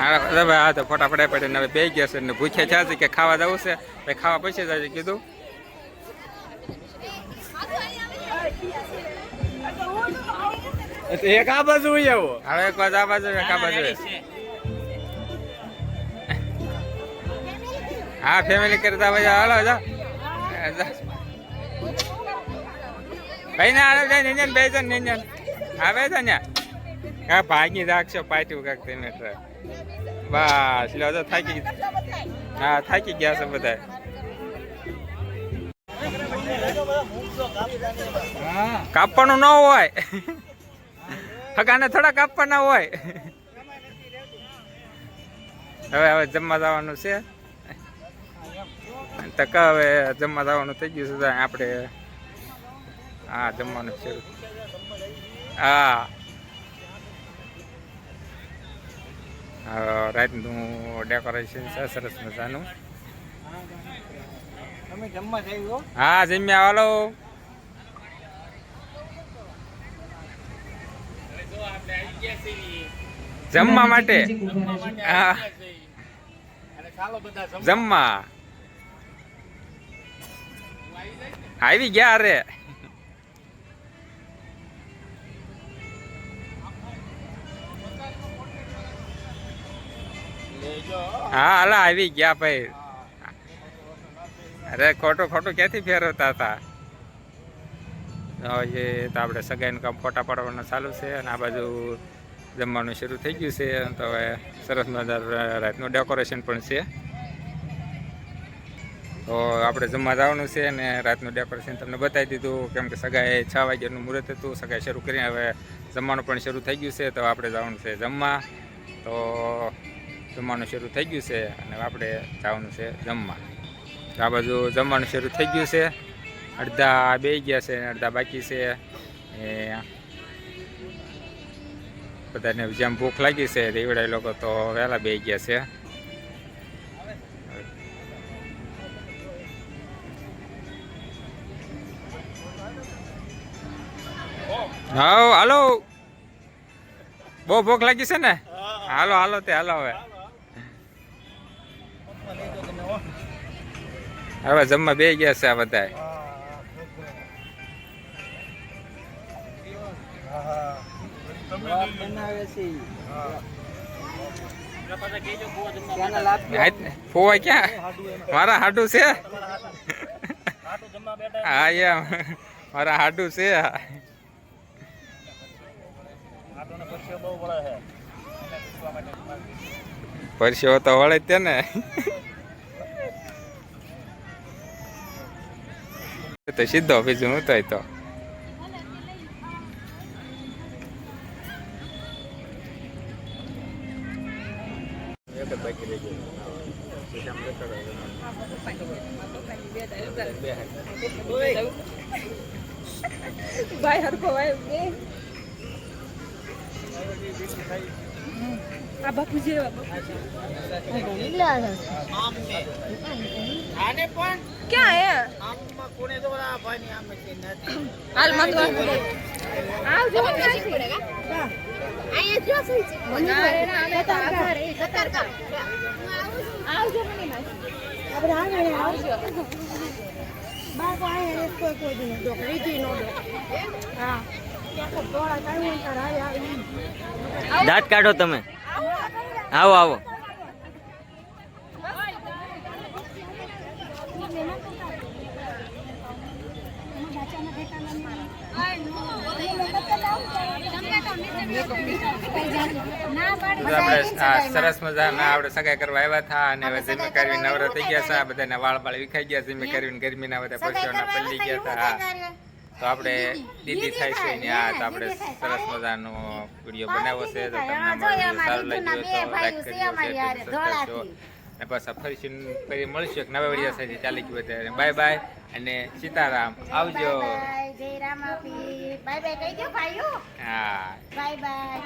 હા હવે હા તો ફોટા પડાય પડે ને હવે બે ગયા છે ને ભૂખ્યા છે કે ખાવા જવું છે? ભાઈ ખાવા પછી જાય કીધું. એક આ બાજુ આવો. હવે એક બાજુ આ બાજુ એક આ બાજુ. હા ફેમિલી કરતા ભાઈ હાલો જા ભાઈ ના હાલો જાય નિંજન બે જણ નિંજન આવે છે ને? હા ભાગી રાખશો પાટ્યું કાંક તમે બસ લો તો થાકી હા, થાકી ગયા છે બધા કાપવાનું ન હોય. હગાને થોડા કાપવાના હોય. હવે હવે જમવા જવાનું છે. ટકા હવે જમવા જવાનું થઈ ગયું છે આપણે, હા, જમવાનું છે. હા. રાતનું ડેકોરેશન છે સરસ મજાનું. હો. જમ્યા હાલો જમવા માટે? જમવા. આવી ગયા અરે. હા, હાલા, આવી ગયા ભાઈ. અરે, ખોટું ખોટું ક્યાંથી ફેરવતા હતા? હવે તો આપણે સગાઈનું કામ ફોટા પાડવાનું ચાલુ છે અને આ બાજુ જમવાનું શરૂ થઈ ગયું છે. તો હવે સરસ મજાનું રાતનું ડેકોરેશન પણ છે. તો આપણે જમવા જવાનું છે અને રાતનું ડેકોરેશન તમને બતાવી દીધું. કેમ કે સગાઈ છ વાગ્યાનું મુહૂર્ત હતું સગાઈ શરૂ કરીને હવે જમવાનું પણ શરૂ થઈ ગયું છે. તો આપણે જવાનું છે જમવા. તો જમવાનું શરૂ થઈ ગયું છે અને આપણે જવાનું છે જમવા. તો આ બાજુ જમવાનું શરૂ થઈ ગયું છે. અડધા બે ગયા છે અડધા બાકી છે. એ બધાને જેમ ભૂખ લાગી છે રેવડા લોકો તો વહેલા બે ગયા છે. હાલો. બહુ ભૂખ લાગી છે ને? હાલો હાલો તે હાલો હવે. હવે જમવા બે ગયા છે આ બધા ફોવા ક્યાં? મારા હાડું છે? હા, એમ. મારા હાડું છે. પરસેવો તો વળે તે ને. તો સીધો બીજું હું તો. તો ભાઈ હરખો ભાઈ બે. આ બાપુ જેવા આને પણ ક્યાં હે આમમાં કોને તો આ ભાઈની આમ છે નથી હાલ મત આવજો આવજો દાંત કાઢો તમે આવો આવો સરસ મજાના આપણે સગાઈ કરવા આવ્યા હતા અને હવે જમી કરવી નવરા થઈ ગયા હતા બધાના વાળ બાળ વિખાઈ ગયા જમી કરવીને ગરમીના બધા પરસેવાના પલ્લી ગયા હતા. તો આપણે દીદી થાય છે ને આ તો આપણે સરસ મજાનો વીડિયો બનાવ્યો છે. તો તમને સારું લાગ્યો તો લાઈક કરજો શેર કરજો અને પાછા ફરીશું ફરી મળશું એક નવા વીડિયો સાથે. ચાલી ગયું ત્યારે બાય બાય અને સીતારામ આવજો. બાય બાય કહી દો ભાઈઓ. હા. Bye bye.